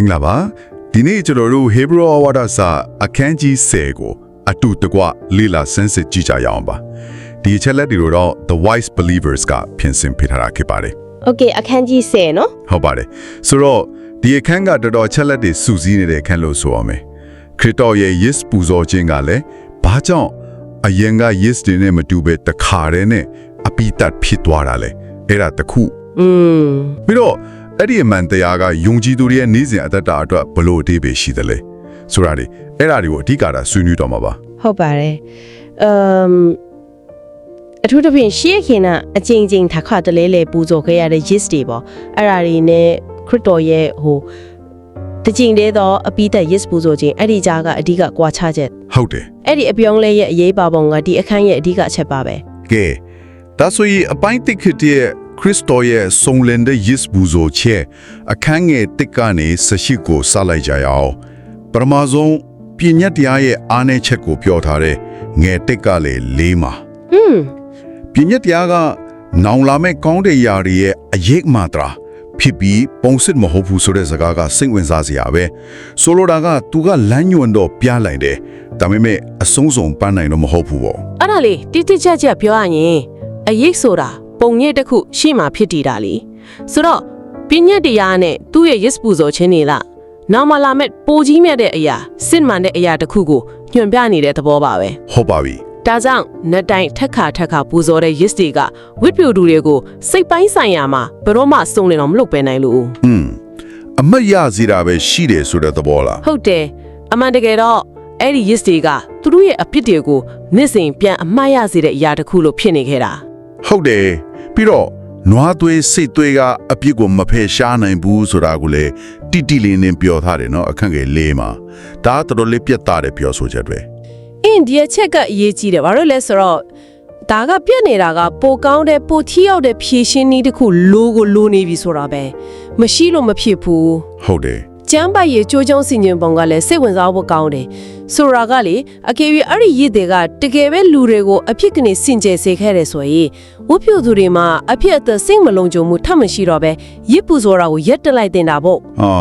င်္ဂလာပါဒီနေ့ကျွန်တော်တို့ Hebrew Award စာအခန်းကြီး10ကိုအတူတကွလေ့လာဆန်းစစ်ကြည့်ကြရအောင်ပါဒီအချက်လက်တွေကိုတော့ The Wise Believers ကပြင်ဆင်ပေးထားတာဖြစ်ပါတယ် โอเคအခန်းကြီး10နော် ဟုတ်ပါတယ်ဆိုတော့ဒီအခန်းကတော်တော်ချက်လက်တွေစူးစီးနေတဲ့အခန်းလို့ဆိုရမယ်ခရစ်တော်ရဲ့ yes ပူဇော်ခြင်းကလည်းဘာကြောင့်အရင်က yes တွေနဲ့မတူပဲတခါတည်းနဲ့အပိတတ်ဖြစ်သွားတာလဲအဲ့ဒါတစ်ခု อืม ပြီးတော့ အဲ့ဒီအမှန်တရားကယုံကြည်သူတွေရဲ့နေစဉ်အသက်တာအတွက်ဘလို့အသေးပဲရှိသလဲဆိုတာဒီအဲ့ဒါတွေကိုအဓိကတာဆွေးနွေးတော့မှာပါဟုတ်ပါတယ်အမ်အထူးသဖြင့်ရှေးခင်ကအချင်းချင်းတစ်ခါတလဲလဲပူဇော်ခဲ့ရတဲ့ yeast တွေပေါ့အဲ့ဒါတွေနဲ့ခရစ်တော်ရဲ့ဟိုတကြင်တဲ့တော့အပိသက် yeast ပူဇော်ခြင်းအဲ့ဒီကြားကအဓိကကွာခြားချက်ဟုတ်တယ်အဲ့ဒီအပြောင်းလဲရဲ့အရေးပါပုံကဒီအခန်းရဲ့အဓိကအချက်ပါပဲကဲဒါဆိုရင်အပိုင်းတစ်ခစ်ရဲ့ခရစ်တော်ရဲ့စုံလင်တဲ့ yes ဘူးဆိုချက်အခန်းငယ်တစ်ကနေဆရှိကိုစလိုက်ကြရအောင်ပရမဇုံပြည့်ညတ်တရားရဲ့အားနည်းချက်ကိုပြောထားတဲ့ငယ်တစ်ကလည်းလေးမှာ อืม ပြည့်ညတ်တရားကနောင်လာမဲ့ကောင်းတဲ့ຢာတွေရဲ့အရေးမာတရာဖြစ်ပြီးပုံစစ်မဟုတ်ဘူးဆိုတဲ့စကားကစိတ်ဝင်စားစရာပဲဆိုလိုတာကသူကလမ်းညွန်တော့ပြလိုက်တယ်ဒါပေမဲ့အဆုံးစုံပန်းနိုင်တော့မဟုတ်ဘူးပေါ့ အဲ့ဒါလေတိတိကျကျပြောရရင်အရေးဆိုတာ ပုံရိပ်တစ်ခုရှေ့မှာဖြစ်တည်တာလေဆိုတော့ပြည့်ညက်တရားနဲ့သူ့ရဲ့ yes ပူဇော်ခြင်းနေလားနောက်မှလာမဲ့ပိုကြီးမြတ်တဲ့အရာစစ်မှန်တဲ့အရာတစ်ခုကိုညွှန်ပြနေတဲ့သဘောပါပဲဟုတ်ပါပြီဒါကြောင့်နတ်တိုင်းထက်ခါထက်ခါပူဇော်တဲ့ yes တွေကဝိပ္ပယသူတွေကိုစိတ်ပိုင်းဆိုင်ရာမှာဘယ်တော့မှစုံလင်အောင်မလုပ်ပဲနိုင်လို့อืมအမတ်ရစီတာပဲရှိတယ်ဆိုတဲ့သဘောလားဟုတ်တယ်အမှန်တကယ်တော့အဲ့ဒီ yes တွေကသူတို့ရဲ့အပြစ်တွေကိုနေ့စဉ်ပြန်အမှားရစေတဲ့အရာတစ်ခုလို့ဖြစ်နေခဲ့တာဟုတ်တယ် ပြီးတော့နွားသွေးစိတ်သွေးကအပြစ်ကိုမဖယ်ရှားနိုင်ဘူးဆိုတာကိုလေတိတိလေးနဲ့ပြောထားတယ်နော်အခန့်ငယ်လေးမှာဒါကတော်တော်လေးပြတ်သားတယ်ပြောဆိုချက်တွေအင်းဒီအချက်ကအရေးကြီးတယ်ဘာလို့လဲဆိုတော့ဒါကပြက်နေတာကပိုကောင်းတဲ့ပိုထီရောက်တဲ့ဖြည့်ရှင်းနည်းတစ်ခုလိုကိုလိုနေပြီဆိုတာပဲမရှိလို့မဖြစ်ဘူးဟုတ်တယ် ကျမ်းပိုက်ရဲ့ကြိုးချောင်းစီညင်ပုံကလည်းစိတ်ဝင်စားဖို့ကောင်းတယ်ဆိုတာကလေအကယ်၍အဲ့ဒီရည်တွေကတကယ်ပဲလူတွေကိုအဖြစ်ကနေစင်ကြယ်စေခဲ့တယ်ဆိုရင်ဝတ်ပြုသူတွေမှာအဖြစ်အသက်စိတ်မလုံးကြုံမှုထပ်မရှိတော့ပဲရစ်ပူဆိုတာကိုရက်တက်လိုက်တင်တာပေါ့အာ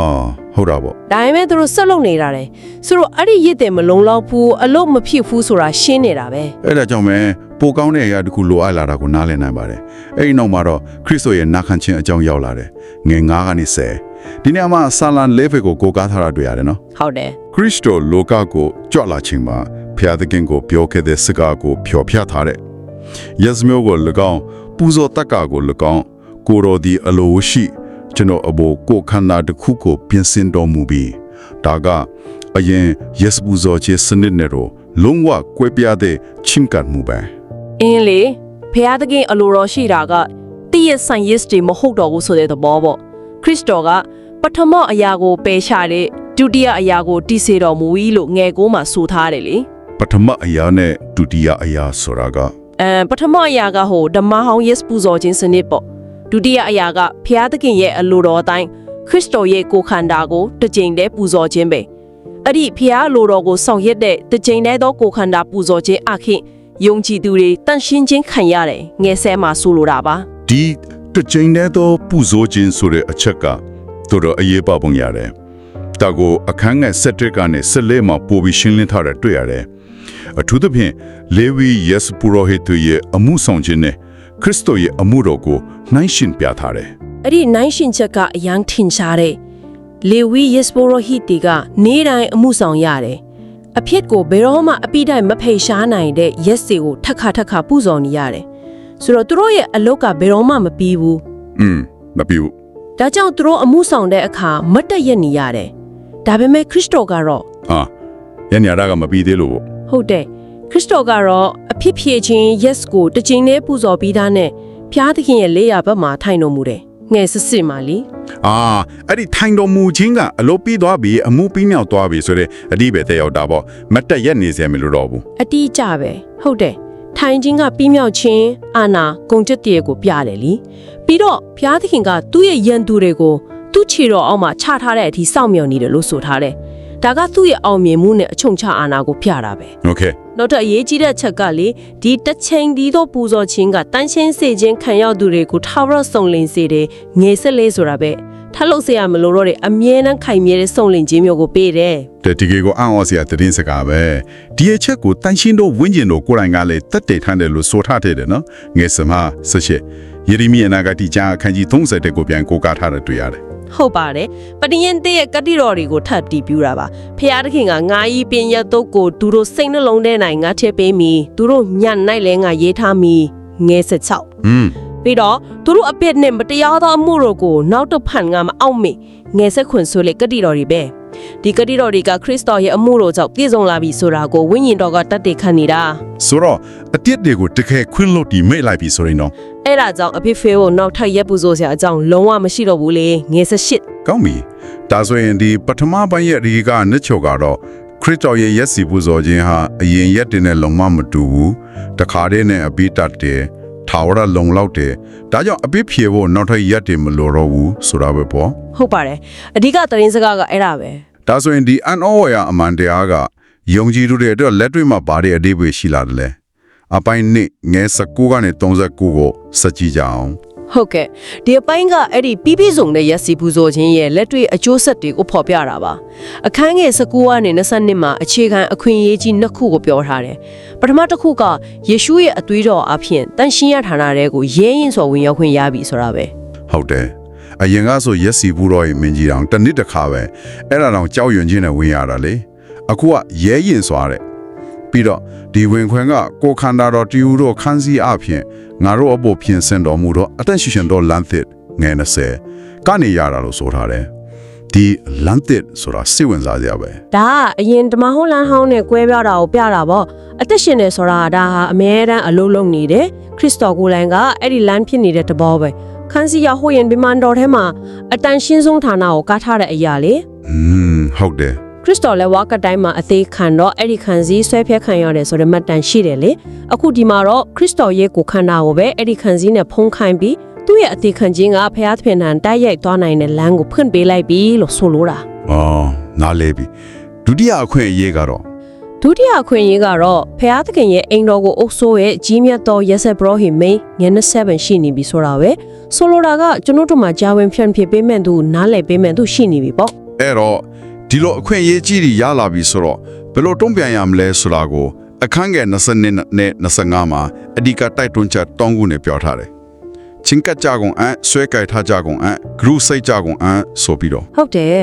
ဟုတ်တာပေါ့ဒါပေမဲ့သူတို့ဆက်လုပ်နေတာတယ်ဆိုတော့အဲ့ဒီရစ်တယ်မလုံးလောက်ဘူးအလို့မဖြစ်ဘူးဆိုတာရှင်းနေတာပဲအဲ့ဒါကြောင့်ပဲပိုကောင်းတဲ့အရာတစ်ခုလိုအပ်လာတာကိုနားလည်နိုင်ပါတယ်အဲ့ဒီနောက်မှာတော့ခရစ်တော်ရဲ့နာခံခြင်းအကြောင်းရောက်လာတယ်ငယ်9ကနေ10 ဒီနေ့မှာဆာလန်11ကိုကိုးကားထားတာတွေ့ရတယ်နော်ဟုတ်တယ်ခရစ်တော်လောကကိုကြွလာခြင်းမှာဖျားသခင်ကိုပြောခဲ့တဲ့စကားကိုဖြော်ပြထားတဲ့ယဇ်မျိုးကို၎င်းပူဇော်တက္ကာကို၎င်းကိုရောဒီအလိုရှိကျွန်တော်အဘောကိုခန္ဓာတစ်ခုကိုပြင်ဆင်တော်မူပြီးဒါကအရင်ယဇ်ပူဇော်ခြင်းစနစ်နဲ့တော့လုံးဝကွဲပြားတဲ့ချင်းကပ်မှုပဲအင်းလေဖះသခင်အလိုတော်ရှိတာကတည့်ရဆိုင်ရစ်တွေမဟုတ်တော့ဘူးဆိုတဲ့သဘောပေါ့ ခရစ်တော်ကပထမအရာကိုပယ်ရှာတဲ့ဒုတိယအရာကိုတည်စေတော်မူ၏လို့ငယ်ကိုမှဆိုထားတယ်လေပထမအရာနဲ့ဒုတိယအရာဆိုတာကအဲပထမအရာကဟိုဓမ္မဟောင်း yes ပူဇော်ခြင်းစနစ်ပေါ့ဒုတိယအရာကဖះသခင်ရဲ့အလိုတော်အတိုင်းခရစ်တော်ရဲ့ကိုယ်ခန္ဓာကိုတစ်ကြိမ်တည်းပူဇော်ခြင်းပဲအဲ့ဒီဖះအလိုတော်ကိုဆောင်ရွက်တဲ့တစ်ကြိမ်တည်းသောကိုယ်ခန္ဓာပူဇော်ခြင်းအခင်ယုံကြည်သူတွေတန်ရှင်းခြင်းခံရတယ်ငယ်ဆဲမှာဆိုလိုတာပါဒီ တစ်ချိန်တည်းသောပူဇော်ခြင်းဆိုတဲ့အချက်ကတော်တော်အရေးပါပုံရတယ်။ဒါကိုအခန်းငယ်ဆက်တက်ကနေဆက်လက်မှာပို့ပြီးရှင်းလင်းထားတာတွေ့ရတယ်။အထူးသဖြင့်လေဝီယက်စ်ပူရောဟစ်တို့ရဲ့အမှုဆောင်ခြင်းနဲ့ခရစ်တော်ရဲ့အမှုတော်ကိုနှိုင်းယှဉ်ပြထားတယ်အဲ့ဒီနိုင်ရှင်ချက်ကအယံထင်ရှားတဲ့လေဝီယက်စပိုရိုဟီတီကနေတိုင်းအမှုဆောင်ရတယ်အဖြစ်ကိုဘယ်တော့မှအပိတိုင်မဖေရှားနိုင်တဲ့ရက်စီကိုထက်ခါထက်ခါပူဇော်နေရတယ် ဆိုတော့သူတို့ရဲ့အလုတ်ကဘယ်တော့မှမပြီးဘူး။อืมမပြူဒါကြောင့်သူတို့အမှုဆောင်တဲ့အခါမတ်တက်ရက်နေရတယ်ဒါပေမဲ့ခရစ်တော်ကတော့။ဟာညနေရတာကမပြီးသေးလို့ပေါ့ဟုတ်တယ်ခရစ်တော်ကတော့အဖြစ်ဖြည့်ခြင်း yes ကိုတစ်ချိန်လေးပူဇော်ပြီးသားနဲ့ဖျားသခင်ရဲ့လေးရဘက်မှာထိုင်တော်မူတယ်ငယ်စစ်စစ်မှလी။အာအဲ့ဒီထိုင်တော်မူခြင်းကအလုပ်ပြီးသွားပြီအမှုပြီးမြောက်သွားပြီဆိုတဲ့အဓိပ္ပာယ်တက်ရောက်တာပေါ့မတ်တက်ရက်နေစရာမလိုတော့ဘူးအတီးကြပဲဟုတ်တယ် ထိုင်ခြင်းကပြီးမြောက်ခြင်းအာနာဂုံချက်တည်းကိုပြတယ်လीပြီးတော့ဘုရားသခင်ကသူ့ရဲ့ယံသူတွေကိုသူ့ခြေတော်အောက်မှာချထားတဲ့အထိစောင့်မျှော်နေတယ်လို့ဆိုထားတယ်ဒါကသူ့ရဲ့အောင်မြင်မှုနဲ့အချုံချအာနာကိုပြတာပဲ။ Okay နောက်တော့အရေးကြီးတဲ့ချက်ကလေဒီတစ်ချိန်ဒီတော့ပူဇော်ခြင်းကတန်းရှင်းစေခြင်းခံရောက်သူတွေကိုထာဝရဆောင်လင်စေတယ်ငယ်ဆက်လေးဆိုတာပဲဖ ထပ်လုပ်စရာမလိုတော့တဲ့အမြဲတမ်းခိုင်မြဲတဲ့စုံလင်ခြင်းမျိုးကိုပေးတယ်။တဲ့ဒီကေကိုအံ့ဩစရာသတင်းစကားပဲ။ဒီအချက်ကိုတန်ရှင်းတို့ဝင်းကျင်တို့ကိုယ်တိုင်ကလည်းတတ်တည်ထားတယ်လို့ဆိုထားတယ်နော်။ငယ်စမဆရှိယေရမိအနာဂတိကျမ်းအခန်းကြီး30တဲ့ကိုပြန်ကိုးကားထားတာတွေ့ရတယ်။ဟုတ်ပါတယ်ပတိယန်တဲ့ရဲ့ကတိတော်တွေကိုထပ်တည်ပြတာပါဖျားသခင်ကငါဤပညာတုတ်ကိုသူတို့စိတ်နှလုံးထဲ၌ငါထည့်ပေးမည်သူတို့ညံ့နိုင်လဲငါရေးထားမည်ငယ်16อืม ပြီးတော့သူတို့အပြစ်နဲ့မတရားသောအမှုတို့ကိုနောက်တစ်ဖန်ငါမအောင်မေငယ်ဆက်ခွန်ဆိုလေကတိတော်တွေပဲဒီကတိတော်တွေကခရစ်တော်ရဲ့အမှုတော်ကြောင့်ပြည့်စုံလာပြီဆိုတာကိုဝိညာဉ်တော်ကတတ်သိခံနေတာဆိုတော့အတိတ်တွေကိုတကယ်ခွင့်လို့ဒီမိတ်လိုက်ပြီဆိုရင်တော့အဲ့ဒါကြောင့်အဖေဖေကိုနောက်ထပ်ရက်ပူဆိုစရာအကြောင်းလုံးဝမရှိတော့ဘူးလေငယ်ဆက်ရှစ်ကောင်းပြီဒါဆိုရင်ဒီပထမပိုင်းရဲ့ဒီကနှစ်ချုပ်ကတော့ခရစ်တော်ရဲ့ရက်စီပူဇော်ခြင်းဟာအရင်ရက်တင်နဲ့လုံးဝမတူဘူးတခါတည်းနဲ့အပိတတ်တယ် ထာဝရလုံလောက်တယ်ဒါကြောင့်အပိဖြေဖို့နောက်ထပ်ရက်တင်မလိုတော့ဘူးဆိုတာပဲပေါ့ဟုတ်ပါတယ်အဓိကသတင်းစကားကအဲ့ဒါပဲဒါဆိုရင်ဒီအန်အောဝရအမန်တရားကယုံကြည်သူတွေအတွက်လက်တွေ့မှာဘာတွေအသေးပဲရှိလာတယ်လဲအပိုင်းနှစ်ငယ်19ကနေ39ကိုစကြည့်ကြအောင် ဟုတ်ကဲ့ဒီအပိုင်းကအဲ့ဒီပြီးပြီးစုံတဲ့ရက်စီပူဇော်ခြင်းရဲ့လက်တွေ့အကျိုးဆက်တွေကိုဖော်ပြတာပါအခန်းငယ်19ကနေ22မှာအခြေခံအခွင့်အရေးကြီးနှစ်ခုကိုပြောထားတယ်ပထမတစ်ခုကယေရှုရဲ့အသွေးတော်အဖြစ်တန်ရှင်းရဌာနတွေကိုရဲရင်စွာဝင်ရောက်ခွင့်ရပြီဆိုတာပဲဟုတ်တယ်အရင်ကဆိုရက်စီဘူးတော်ရဲ့မင်းကြီးတောင်တစ်နှစ်တစ်ခါပဲအဲ့ဒါတောင်ကြောက်ရွံ့ခြင်းနဲ့ဝင်ရတာလေအခုကရဲရင်စွာတဲ့ ပြီးတော့ဒီဝင်ခွင်ကကိုခန္ဓာတော်တီယူတို့ခန်းစည်းအဖြစ်ငါတို့အဖို့ပြင်ဆင်တော်မူတော့အသက်ရှင်ရှင်တော်လမ်းသစ်ငယ်20ကနေရတာလို့ဆိုထားတယ်ဒီလမ်းသစ်ဆိုတာစိတ်ဝင်စားစရာပဲဒါကအရင်ဓမ္မဟောင်းလန်းဟောင်းနဲ့ကွဲပြားတာကိုပြတာပေါ့အသက်ရှင်နေဆိုတာဒါဟာအမြဲတမ်းအလုံးလုံးနေတယ်ခရစ်တော်ကိုယ်တိုင်ကအဲ့ဒီလမ်းဖြစ်နေတဲ့တဘောပဲခန်းစီရဟိုရင်ဗိမာန်တော်ထဲမှာအတန်ရှင်းဆုံးဌာနကိုကားထားတဲ့အရာလေอืมဟုတ်တယ် ခရစ်တော်လည်းဝါကတိုင်းမှာအသေးခံတော့အဲ့ဒီခံစည်းဆွဲဖြတ်ခံရတယ်ဆိုတဲ့မှတ်တမ်းရှိတယ်လေအခုဒီမှာတော့ခရစ်တော်ရဲ့ကိုယ်ခန္ဓာကိုပဲအဲ့ဒီခံစည်းနဲ့ဖုံးခိုင်းပြီးသူ့ရဲ့အသေးခံခြင်းကဖျားသခင်ထံတိုက်ရိုက်သွားနိုင်တဲ့လမ်းကိုဖွင့်ပေးလိုက်ပြီလို့ဆိုလိုတာအော်နားလဲပြီဒုတိယအခွင့်အရေးကတော့ဒုတိယအခွင့်အရေးကတော့ဖျားသခင်ရဲ့အိမ်တော်ကိုအုပ်ဆိုးရဲ့ကြီးမြတ်သောရက်ဆက်ဘရောဟိမိန်ငန်း7ရှိနေပြီဆိုတာပဲဆိုလိုတာကကျွန်တော်တို့မှာဂျာဝင်ဖြန့်ဖြေပေးမဲ့သူနားလည်ပေးမဲ့သူရှိနေပြီပေါ့အဲ့တော့ ဒီလိုအခွင့်အရေးကြီးတွေရလာပြီဆိုတော့ဘယ်လိုတုံ့ပြန်ရမလဲဆိုတာကိုအခန်းငယ်20နဲ့25မှာအဓိကတိုက်တွန်းချက်တောင်းခုနဲ့ပြောထားတယ်။ချင်းကပ်ကြကုန်အဆွဲကြိုက်ထားကြကုန်အဂရုစိတ်ကြကုန်အဆိုပြီးတော့ဟုတ်တယ်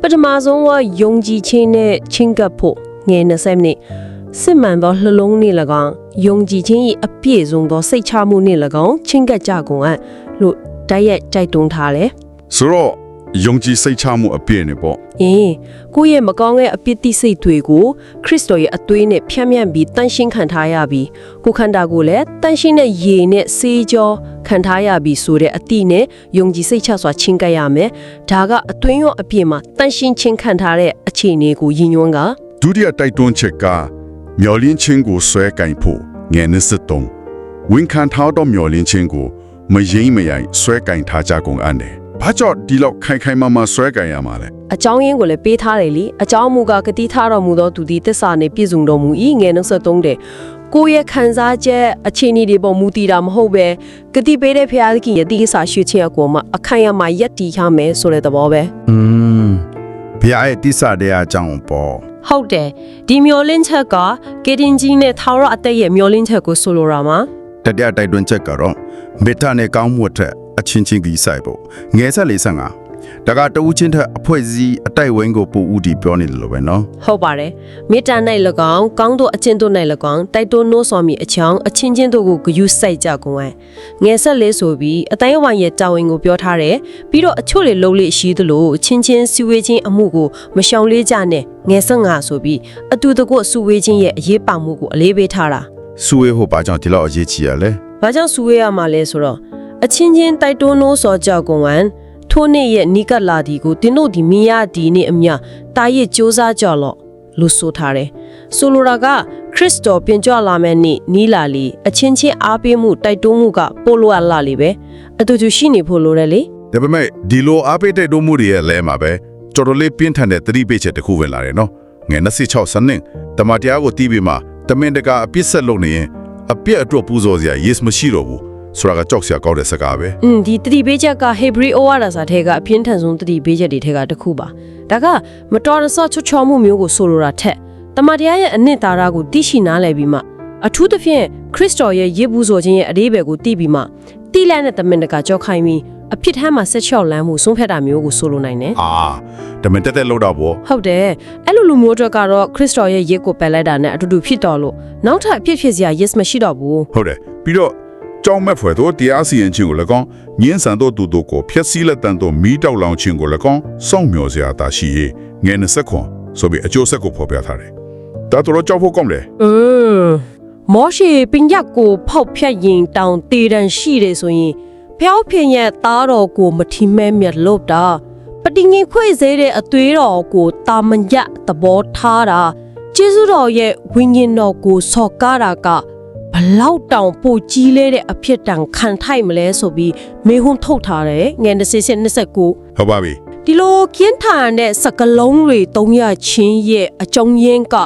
ပထမဆုံးကယုံကြည်ခြင်းနဲ့ချင်းကပ်ဖို့ငယ်20နှစ်စစ်မှန်သောနှလုံးနဲ့၎င်းယုံကြည်ခြင်း၏အပြည့်စုံသောစိတ်ချမှုနဲ့၎င်းချင်းကပ်ကြကုန်အပ်လို့တိုက်ရိုက်ကြိုက်တွန်းထားတယ်ဆိုတော့ ယုံကြည်စိတ်ချမှုအပြည့်နဲ့ပေါ့။အင်းကိုယ့်ရဲ့မကောင်းတဲ့အပြစ်တိစိတ်တွေကိုခရစ်တော်ရဲ့အသွေးနဲ့ဖြန့်မြန့်ပြီးတန်ရှင်းခံထားရပြီးကိုယ်ခန္ဓာကိုယ်လည်းတန်ရှင်းတဲ့ရေနဲ့ဆေးကြောခံထားရပြီးဆိုတဲ့အတိနဲ့ယုံကြည်စိတ်ချစွာချင်းကပ်ရမယ်။ဒါကအသွင်းရောအပြစ်မှာတန်ရှင်းချင်းခံထားတဲ့အခြေအနေကိုရည်ညွှန်းကဒုတိယတိုက်တွန်းချက်ကမျော်လင့်ခြင်းကိုဆွဲကင်ဖို့ငယ်23ဝန်ခံထားတော့မျော်လင့်ခြင်းကိုမယိမ့်မယိုင်ဆွဲကင်ထားကြကုန်အပ်တယ်။ ဘာကြောင့်ဒီလောက်ခိုင်ခိုင်မာမာဆွဲကင်ရမှာလဲအကြောင်းရင်းကိုလည်းပေးထားတယ်လीအကြောင်းမူကားကတိထားတော်မူသောသူသည်တစ္ဆာနှင့်ပြည့်စုံတော်မူ၏ငယ်23တဲ့ကိုယ့်ရဲ့ခံစားချက်အခြေအနေတွေပေါ်မူတည်တာမဟုတ်ပဲကတိပေးတဲ့ဖခင်သခင်ရဲ့တိကိစ္စရွှေ့ခြင်းအကောမှာအခိုင်အမာယက်တီရမယ်ဆိုတဲ့သဘောပဲอืมဘုရားရဲ့တိစ္ဆာတရားအကြောင်းပေါ့ဟုတ်တယ်ဒီမျောလင်းချက်ကကေတင်ကြီးနဲ့ထာဝရအသက်ရဲ့မျောလင်းချက်ကိုဆိုလိုတာမှာတတိယတိုက်တွန်းချက်ကတော့မေတ္တာနဲ့ကောင်းမှုအထက် အချင်းချင်းကြီးဆိုင်ပေါ့ငယ်ဆက်လေးဆန်ကဒါကတဦးချင်းထက်အဖွဲ့စည်းအတိုက်ဝန်းကိုပိုဦးတည်ပြောနေတယ်လို့ပဲနော်ဟုတ်ပါတယ်မေတ္တာ၌၎င်းကောင်းသောအချင်းတို့၌၎င်းတိုက်တွန်းနှိုးဆော်မိအချောင်းအချင်းချင်းတို့ကိုဂရုစိုက်ကြကုန်ဝဲငယ်ဆက်လေးဆိုပြီးအတိုင်းဝိုင်းရဲ့တာဝန်ကိုပြောထားတယ်ပြီးတော့အချို့လေလုံးလေးရှိသလိုချင်းချင်းစီဝေးချင်းအမှုကိုမရှောင်လေးကြနဲ့ငယ်ဆက်ငါဆိုပြီးအတူတကွစူဝေးချင်းရဲ့အရေးပါမှုကိုအလေးပေးထားတာစူဝေးဟိုဘာကြောင့်ဒီလောက်အရေးကြီးရလဲဘာကြောင့်စူဝေးရမှာလဲဆိုတော့ အချင်းချင်းတိုက်တွန်းလို့စောကြကုန်ဝန်ထိုနေ့ရဲ့နိကလာဒီကိုတင်းတို့ဒီမိရဒီနေ့အမြတာရစ်စ조사ကြလော့လို့ဆိုထားတယ်ဆိုလိုတာကခရစ်တော်ပြင်ကြွလာမယ့်နေ့နီးလာလေအချင်းချင်းအားပေးမှုတိုက်တွန်းမှုကပိုလိုအပ်လာလေပဲအတူတူရှိနေဖို့လိုတယ်လေဒါပေမဲ့ဒီလိုအားပေးတိုက်တွန်းမှုတွေရဲ့လဲမှာပဲတော်တော်လေးပြင်းထန်တဲ့သတိပေးချက်တစ်ခုဝင်လာတယ်နော်ငွေ26စနစ်တမန်တရားကိုတီးပြီးမှတမင်တကာအပြစ်ဆက်လုပ်နေရင်အပြစ်အတွက်ပူဇော်စရာရေစမရှိတော့ဘူး ဆိုတာကကြောက်စရာကောင်းတဲ့စကားပဲอืมဒီတတိပေးချက်က Hebrew Oara စာထဲကအပြင်းထန်ဆုံးတတိပေးချက်တွေထဲကတစ်ခုပါဒါကမတော်တဆချွတ်ချော်မှုမျိုးကိုဆိုလိုတာထက်တမန်တရားရဲ့အနှစ်သာရကိုသိရှိနားလည်ပြီးမှအထူးသဖြင့်ခရစ်တော်ရဲ့ရစ်ဘူးဆိုခြင်းရဲ့အရေးပဲကိုသိပြီးမှတိလန့်တဲ့တမန်တကကြောက်ခိုင်းပြီးအဖြစ်ထမ်းမှာဆက်ချောက်လမ်းမှုဆုံးဖြတ်တာမျိုးကိုဆိုလိုနိုင်တယ်အာဒါမင်တက်တက်လောက်တော့ဗောဟုတ်တယ်အဲ့လိုလူမျိုးတွေကတော့ခရစ်တော်ရဲ့ရစ်ကိုပယ်လိုက်တာနဲ့အတူတူဖြစ်တော်လို့နောက်ထပ်အဖြစ်ဖြစ်စရာ yes မရှိတော့ဘူးဟုတ်တယ်ပြီးတော့ ကြောင်းမဲ့ဖွယ်တို့တရားစီရင်ခြင်းကိုလည်းကောင်းညင်းဆန်တို့သူတို့ကိုဖျက်ဆီးလက်တန်တို့မီးတောက်လောင်ခြင်းကိုလည်းကောင်းစောင့်မျှော်စရာတာရှိရေးငယ်20ခွန်ဆိုပြီးအကျိုးဆက်ကိုဖော်ပြထားတယ်ဒါတော့ကြောက်ဖို့ကောင်းတယ်อืมမောရှိပင်ရက်ကိုဖောက်ဖြတ်ရင်တောင်တေတန်ရှိတယ်ဆိုရင်ဖျောက်ဖျင်ရဲ့သားတော်ကိုမထီမဲ့မြတ်လို့တာပတိငင်ခွေစေတဲ့အသွေးတော်ကိုတာမညတ်သဘောထားတာကျေးဇူးတော်ရဲ့ဝိညာဉ်တော်ကိုစော်ကားတာကဘ လောက်တောင်ပိုကြီးလဲတဲ့အဖြစ်တန်ခံထိုက်မလဲဆိုပြီးမေဟုန်းထုတ်ထားတယ်ငယ်2029ဟုတ်ပါပြီဒီလိုကင်းထန်တဲ့စကလုံးတွေတုံးရချင်းရဲ့အကြုံရင်းက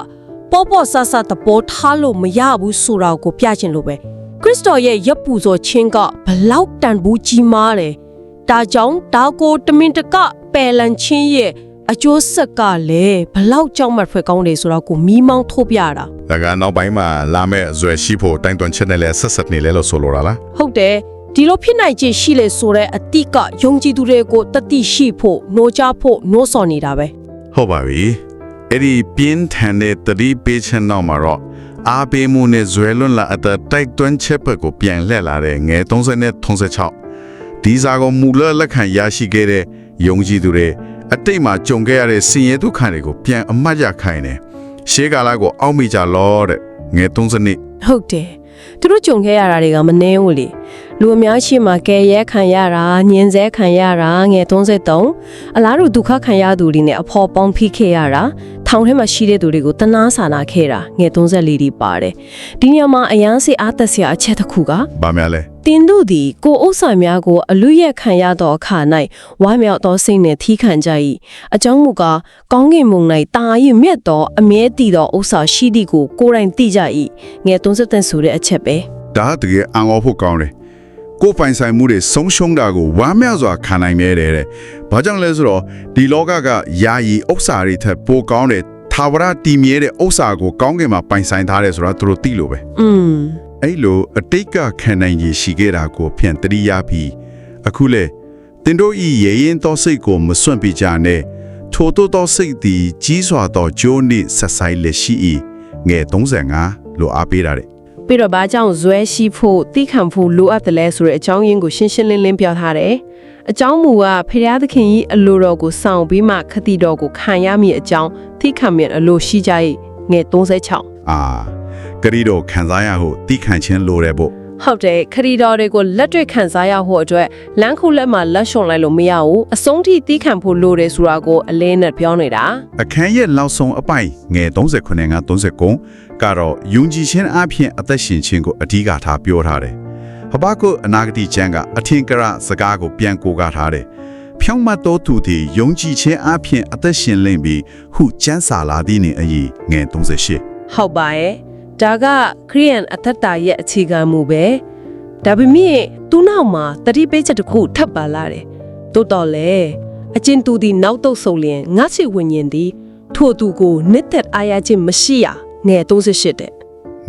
ပေါ့ပေါ့ဆဆသဘောထားလို့မရဘူးဆိုတာကိုပြချင်လို့ပဲခရစ်တော်ရဲ့ရပ်ပူဇော်ခြင်းကဘလောက်တန်ဘူးကြီးမားတယ်ဒါကြောင့်ဒါကိုတမင်တကပယ်လန်ချင်းရဲ့ အကျိုးဆက်ကလည်းဘလောက်ကြောက်မှတ်ဖွယ်ကောင်းတယ်ဆိုတာကိုမီးမောင်းထုတ်ပြတာဒါကနောက်ပိုင်းမှာလာမဲ့ဇွဲရှိဖို့တိုင်တွန်ချက်နဲ့လဲဆက်ဆက်နေလဲလို့ဆိုလိုတာလားဟုတ်တယ်ဒီလိုဖြစ်နိုင်ခြေရှိလေဆိုတဲ့အတိကယုံကြည်သူတွေကိုတတိရှိဖို့နှိုးချဖို့နှိုးဆော်နေတာပဲဟုတ်ပါပြီအဲ့ဒီပြင်းထန်တဲ့တတိပေးချင်တော့မှာတော့အားပေးမှုနဲ့ဇွဲလွန်းလာအတတိုက်တွန်းချက်ဘက်ကိုပြန်လှည့်လာတဲ့ငယ်30နဲ့36ဒီစာကိုမူလလက်ခံရရှိခဲ့တဲ့ယုံကြည်သူတွေ အတိတ်မှာကြုံခဲ့ရတဲ့ဆင်းရဲဒုက္ခတွေကိုပြန်အမှတ်ရခိုင်းတယ်ရှေးကာလကိုအောက်မိကြလောတဲ့ငယ်30နှစ်ဟုတ်တယ်သူတို့ကြုံခဲ့ရတာတွေကမနှဲဘူးလေလူအများရှိမှကဲရဲခံရတာညင်စဲခံရတာငယ်33အလားတူဒုက္ခခံရသူတွေနဲ့အဖော်ပေါင်းဖိခဲ့ရတာ ထောင်ထဲမှာရှိတဲ့သူတွေကိုတနာစာနာခဲ့တာငယ်34ဒီပါတယ်ဒီညမှာအယမ်းစေအားသက်စရာအချက်တစ်ခုကဗာများလဲတင်တို့သည်ကိုဥစ္စာများကိုအလူရက်ခံရသောအခါ၌ဝမ်းမြောက်သောစိတ်နှင့်သီးခံကြ၏အကြောင်းမူကားကောင်းကင်မုန်၌တာ၍မြတ်သောအမြဲတည်သောဥစ္စာရှိသည်ကိုကိုယ်တိုင်သိကြ၏ငယ်30တန်ဆိုတဲ့အချက်ပဲဒါတကယ်အံ့ဩဖို့ကောင်းတယ် ကိုယ်ပိုင်ဆိုင်မှုတွေဆုံးရှုံးတာကိုဝမ်းမြောက်စွာခံနိုင်မြဲတယ်တဲ့ဘာကြောင့်လဲဆိုတော့ဒီလောကကယာယီဥစ္စာတွေထက်ပိုကောင်းတဲ့သာဝရတည်မြဲတဲ့ဥစ္စာကိုကောင်းကင်မှာပိုင်ဆိုင်ထားတယ်ဆိုတာသူတို့သိလို့ပဲอืมအဲ့လိုအတိတ်ကခံနိုင်ရည်ရှိခဲ့တာကိုဖြန့်တတိယပြီးအခုလေတင်တို့ဤရေရင်သောစိတ်ကိုမစွန့်ပြကြနဲ့ထိုတို့သောစိတ်သည်ကြီးစွာသောဂျိုးနှင့်ဆက်ဆိုင်လက်ရှိ၏ငယ်35လို့အားပေးတာတဲ့ ပြီးတော့ဘာကြောင့်ဇွဲရှိဖို့တိခံဖို့လိုအပ်တယ်လဲဆိုတဲ့အကြောင်းရင်းကိုရှင်းရှင်းလင်းလင်းပြောထားတယ်အကြောင်းမူကဖရာသခင်ကြီးအလိုတော်ကိုစောင့်ပြီးမှခတိတော်ကိုခံရမည်အကြောင်းသိခံမြင်အလိုရှိကြ၏ငယ်36အာဂရီတော်ခံစားရဟုတိခံခြင်းလိုတယ်ပေါ့ ဟုတ်တယ်ခရီးတော်တွေကိုလက်တွေ့ခံစားရဖို့အတွက်လမ်းခုလက်မှာလက်ရှုံလိုက်လို့မရဘူးအဆုံးထိတီးခံဖို့လိုတယ်ဆိုတာကိုအလေးနဲ့ပြောနေတာအခန်းရဲ့နောက်ဆုံးအပိုင်ငယ်39ငါ39ကတော့ယုံကြည်ခြင်းအပြင်အသက်ရှင်ခြင်းကိုအဓိကထားပြောထားတယ်။ဟဘကုတ်အနာဂတိကျမ်းကအထင်ကရစကားကိုပြန်ကိုးကားထားတယ်။ဖြောင့်မတ်တော်သူသည်ယုံကြည်ခြင်းအပြင်အသက်ရှင်လင့်ပြီးဟုကျမ်းစာလာသည့်နေအည်ငယ်38ဟုတ်ပါရဲ့ ဒါကခရီးယန်အသက်တာရဲ့အခြေခံမူပဲဒါပေမဲ့သူ့နောက်မှာတတိပိတ်ချက်တစ်ခုထပ်ပါလာတယ်တိုးတော်လေအကျဉ်သူဒီနောက်တော့ဆုံလျင်ငါချစ်ဝิญဉ်ဒီထို့သူကိုနှစ်သက်အားရခြင်းမရှိရငယ်38တဲ့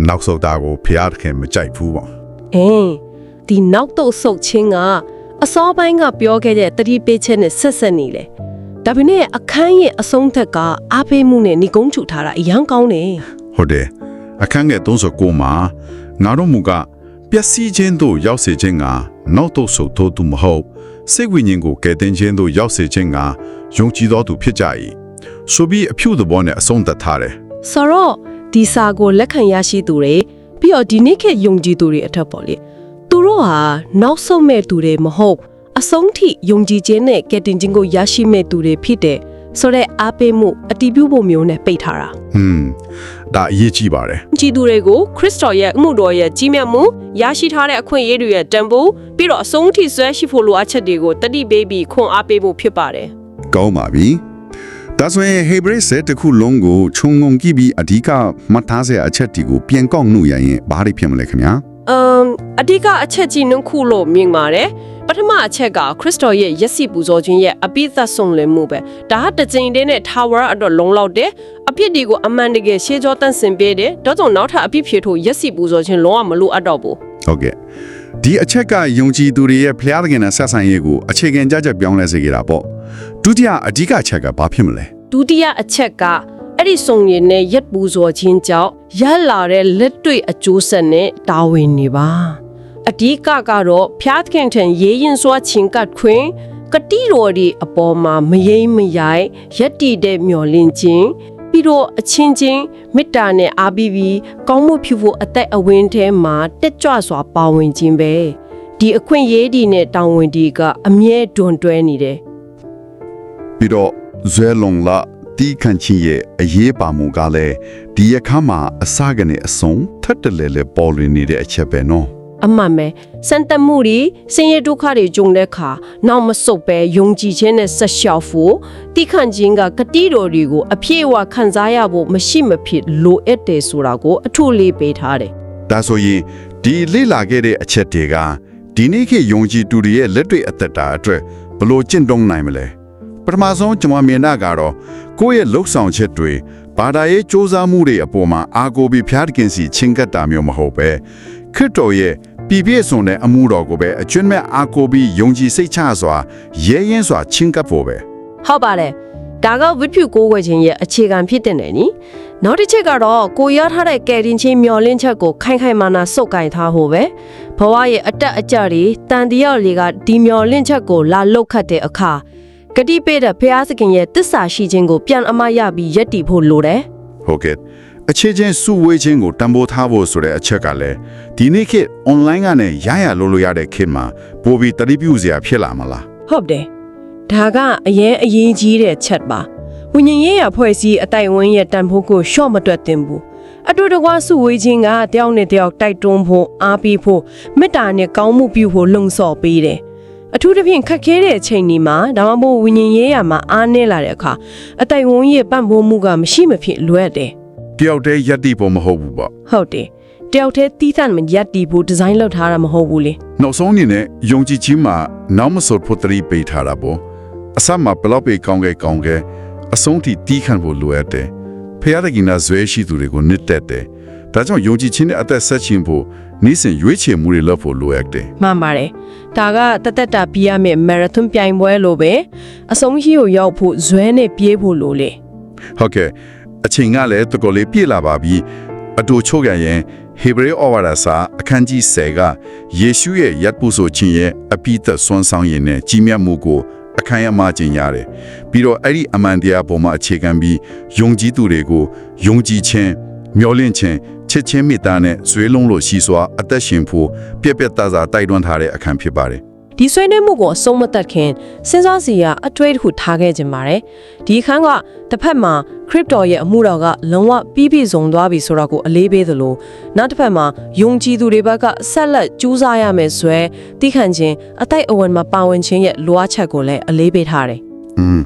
နောက်ဆုံးတာကိုဖျားသခင်မကြိုက်ဘူးပေါ့အင်းဒီနောက်တော့ဆုတ်ချင်းကအစောပိုင်းကပြောခဲ့တဲ့တတိပိတ်ချက်နဲ့ဆက်ဆက်နေလေဒါပေမဲ့အခန်းရဲ့အဆုံးသက်ကအားပေးမှုနဲ့ညီကုန်းချူထားတာအရန်ကောင်းတယ်ဟုတ်တယ် အခန်းငယ်39မှာငါတို့မူကပျက်စီးခြင်းတို့ရောက်စေခြင်းကနောက်တော့ဆိုတော့သူမဟုတ်စိတ်ဝိညာဉ်ကိုကယ်တင်ခြင်းတို့ရောက်စေခြင်းကယုံကြည်တော်သူဖြစ်ကြ၏ဆိုပြီးအဖြူသဘောနဲ့အဆုံးသတ်ထားတယ်ဆိုတော့ဒီစာကိုလက်ခံရရှိသူတွေပြီးတော့ဒီနေ့ခေတ်ယုံကြည်သူတွေအထက်ပေါ့လေသူတို့ဟာနောက်ဆုံးမဲ့သူတွေမဟုတ်အဆုံးထိယုံကြည်ခြင်းနဲ့ကယ်တင်ခြင်းကိုရရှိမဲ့သူတွေဖြစ်တဲ့ဆိုတော့အားပေးမှုအတီးပြုဖို့မျိုးနဲ့ပိတ်ထားတာဟွန်း ဒါအရေးကြီးပါတယ်ကြည်သူတွေကိုခရစ်တော်ရဲ့အမှုတော်ရဲ့ကြီးမြတ်မှုရရှိထားတဲ့အခွင့်အရေးတွေရဲ့တန်ဖိုးပြီးတော့အဆုံးထိဆွဲရှိဖို့လိုအပ်ချက်တွေကိုတတိပေးပြီးခွန်အားပေးဖို့ဖြစ်ပါတယ်ကောင်းပါပြီဒါဆိုရင် Hebrew ဆက်တစ်ခုလုံးကိုခြုံငုံကြည့်ပြီးအဓိကမှတ်သားစရာအချက်ဒီကိုပြန်ကောက်နှုတ်ရရင်ဘာတွေဖြစ်မလဲခင်ဗျာအမ်အဓိကအချက်ကြီးနှစ်ခုလို့မြင်ပါတယ် ပထမအချက်ကခရစ်တော်ရဲ့ယက်စီပူဇော်ခြင်းရဲ့အပိသက်ဆုံးလင်မှုပဲဒါဟာတစ်ကြိမ်တည်းနဲ့ tower အတွက်လုံလောက်တယ်အဖြစ်ဒီကိုအမှန်တကယ်ရှေးကြောတန့်စင်ပေးတယ်ဒါကြောင့်နောက်ထပ်အဖြစ်ဖြေထုတ်ယက်စီပူဇော်ခြင်းလုံးဝမလိုအပ်တော့ဘူးဟုတ်ကဲ့ဒီအချက်ကယုံကြည်သူတွေရဲ့ဖျားသခင်နဲ့ဆက်ဆံရေးကိုအခြေခံကြကြပြောင်းလဲစေကြတာပေါ့ဒုတိယအဓိကအချက်ကဘာဖြစ်မလဲဒုတိယအချက်ကအဲ့ဒီစုံရင်နဲ့ရက်ပူဇော်ခြင်းကြောင့်ရလာတဲ့လက်တွေ့အကျိုးဆက်နဲ့တာဝန်နေပါ အဓိကကတော့ဖျားသခင်ထံရေးရင်စွာချင်းကတ်ခွင်ကတိတော်ဒီအပေါ်မှာမယိမ့်မယိုင်ရက်တည်တဲ့မျော်လင့်ခြင်းပြီးတော့အချင်းချင်းမေတ္တာနဲ့အားပြီးပြီးကောင်းမှုပြုဖို့အသက်အဝင်းထဲမှာတက်ကြွစွာပါဝင်ခြင်းပဲဒီအခွင့်အရေးဒီနဲ့တောင်းဝင်ဒီကအမြဲတွန်တွဲနေတယ်ပြီးတော့ဇွဲလုံလာတီးခန့်ချင်းရဲ့အရေးပါမှုကလည်းဒီအခါမှာအစကနေအဆုံးထပ်တလဲလဲပေါ်လွင်နေတဲ့အချက်ပဲနော် အမှန်ပဲစံတမှုတွေဆင်းရဲဒုက္ခတွေကြုံတဲ့အခါနောက်မဆုတ်ပဲယုံကြည်ခြင်းနဲ့ဆက်လျှောက်ဖို့တိခန့်ခြင်းကကတိတော်တွေကိုအပြည့်အဝခံစားရဖို့မရှိမဖြစ်လိုအပ်တယ်ဆိုတာကိုအထူးလေးပေးထားတယ်ဒါဆိုရင်ဒီလေ့လာခဲ့တဲ့အချက်တွေကဒီနေ့ခေတ်ယုံကြည်သူတွေရဲ့လက်တွေ့အသက်တာအတွက်ဘယ်လို့ကျင့်သုံးနိုင်မလဲပထမဆုံးကျွန်မမြင်တာကတော့ကိုယ့်ရဲ့လှုပ်ဆောင်ချက်တွေဘာသာရေးစ조사မှုတွေအပေါ်မှာအာကိုပြီးဖျားတခင်စီချင်းကပ်တာမျိုးမဟုတ်ပဲ ခရစ်တော်ရဲ့ပြည့်ပြည့်စုံတဲ့အမှုတော်ကိုပဲအကျွမ်းမဲ့အာကိုပြီးယုံကြည်စိတ်ချစွာရဲရင်စွာချင်းကပ်ဖို့ပဲဟုတ်ပါတယ်ဒါကဝိပုကိုးဝဲခြင်းရဲ့အခြေခံဖြစ်တဲ့နေနီနောက်တစ်ချက်ကတော့ကိုရထားတဲ့ကယ်တင်ချင်းမျော်လင့်ချက်ကိုခိုင်ခိုင်မာမာစုပ်ကင်ထားဖို့ပဲဘဝရဲ့အတက်အကျတွေတန်တရားတွေကဒီမျော်လင့်ချက်ကိုလာလုတ်ခတ်တဲ့အခါဂတိပေးတဲ့ဘုရားသခင်ရဲ့တစ္ဆာရှိခြင်းကိုပြန်အမရပြီးယက်တည်ဖို့လိုတယ်ဟုတ်ကဲ့ အခြေချင်းစုဝေးခြင်းကိုတံပိုးထားဖို့ဆိုတဲ့အချက်ကလည်းဒီနေ့ခေတ် online ကနေရရလို့လို့ရတဲ့ခေတ်မှာပိုပြီးတတိပြုစရာဖြစ်လာမလားဟုတ်တယ်ဒါကအရင်အရင်ကြီးတဲ့ချက်ပါဝိညာဉ်ရေးရဖွဲ့စည်းအတိုင်ဝန်းရဲ့တန်ဖိုးကိုရှော့မတွက်သင့်ဘူးအတူတကွစုဝေးခြင်းကတယောက်နဲ့တယောက်တိုက်တွန်းဖို့အားပေးဖို့မေတ္တာနဲ့ကောင်းမှုပြုဖို့လှုံ့ဆော်ပေးတယ်အထူးသဖြင့်ခက်ခဲတဲ့အချိန်ဒီမှာဒါမှမဟုတ်ဝိညာဉ်ရေးရမှာအားနည်းလာတဲ့အခါအတိုင်ဝန်းရဲ့ပံ့ပိုးမှုကမရှိမဖြစ်လွယ်တယ် တယောက်တည်းယက်တိဖို့မဟုတ်ဘူးပေါ့ဟုတ်တယ်တယောက်တည်းတီးသန့်မရက်တီဖို့ဒီဇိုင်းလုပ်ထားတာမဟုတ်ဘူးလေနောက်ဆုံးအနေနဲ့ယုံကြည်ခြင်းမှာနောက်မစောဖို့တတိပေးထားတာပေါ့အစမှာဘလောက်ပဲကောင်းခဲ့ကောင်းခဲ့အဆုံးထိတီးခံဖို့လိုအပ်တယ်ဖခင်တခင်ကဇွဲရှိသူတွေကိုနစ်တက်တယ်ဒါကြောင့်ယုံကြည်ခြင်းနဲ့အသက်ဆက်ခြင်းဖို့နေ့စဉ်ရွေးချယ်မှုတွေလုပ်ဖို့လိုအပ်တယ်မှန်ပါတယ်ဒါကတသက်တာပြရမယ့်မာရသွန်ပြိုင်ပွဲလိုပဲအဆုံးရှိကိုရောက်ဖို့ဇွဲနဲ့ပြေးဖို့လိုလေဟုတ်ကဲ့ အချိန်ကလည်းတကောလေးပြည့်လာပါပြီအတူချုပ်ရရင်ဟေဘရဲဩဝါဒစာအခန်းကြီး10ကယေရှုရဲ့ယတ်ပုဆိုခြင်းရဲ့အပိသက်ဆွမ်းဆောင်ရည်နဲ့ကြီးမြတ်မှုကိုအခမ်းအမကျင်ရတယ်ပြီးတော့အဲ့ဒီအမှန်တရားပေါ်မှာအခြေခံပြီးယုံကြည်သူတွေကိုယုံကြည်ခြင်းမျှော်လင့်ခြင်းချစ်ချင်းမေတ္တာနဲ့ဇွေးလုံးလို့ရှိစွာအသက်ရှင်ဖို့ပြက်ပြက်သားသားတိုက်တွန်းထားတဲ့အခန်းဖြစ်ပါတယ် ဒီဆွေးနွေးမှုကိုအဆုံးမသက်ခင်စဉ်းစားစီရအတွေ့အထိထားခဲ့ခြင်းပါတယ်ဒီအခန်းကတစ်ဖက်မှာခရစ်တော်ရဲ့အမှုတော်ကလုံးဝပြီးပြည့်စုံသွားပြီဆိုတော့ကိုအလေးပေးသလိုနောက်တစ်ဖက်မှာယုံကြည်သူတွေဘက်ကဆက်လက်ကြိုးစားရမယ်ဆိုရဲတိခန့်ခြင်းအတိုက်အဝင်မှာပါဝင်ခြင်းရဲ့လိုအပ်ချက်ကိုလည်းအလေးပေးထားတယ်อืม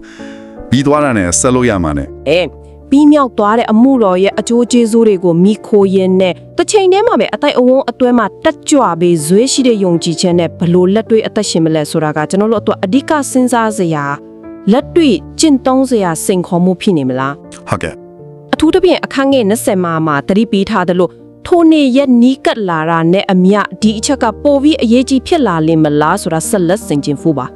ပြီးသွားတာနဲ့ဆက်လို့ရမှာနဲ့အဲ ပြီးမြောက်သွားတဲ့အမှုတော်ရဲ့အကျိုးကျေးဇူးတွေကိုမိခိုရင်းနဲ့တစ်ချိန်တည်းမှာပဲအတိုက်အဝန်းအတွဲမှာတက်ကြွပြီးဇွေးရှိတဲ့ယုံကြည်ခြင်းနဲ့ဘလို့လက်တွေ့အသက်ရှင်မလဲဆိုတာကကျွန်တော်တို့အတွက်အဓိကစဉ်းစားစရာလက်တွေ့ကျင့်သုံးစရာစိန်ခေါ်မှုဖြစ်နေမလားဟုတ်ကဲ့အထူးသဖြင့်အခန်းငယ်20မှာမှာတတိပေးထားသလိုထိုနေ့ရက်နီးကပ်လာတာနဲ့အမျှဒီအချက်ကပိုပြီးအရေးကြီးဖြစ်လာလိမ့်မလားဆိုတာဆက်လက်ဆင်ခြင်ဖို့ပါ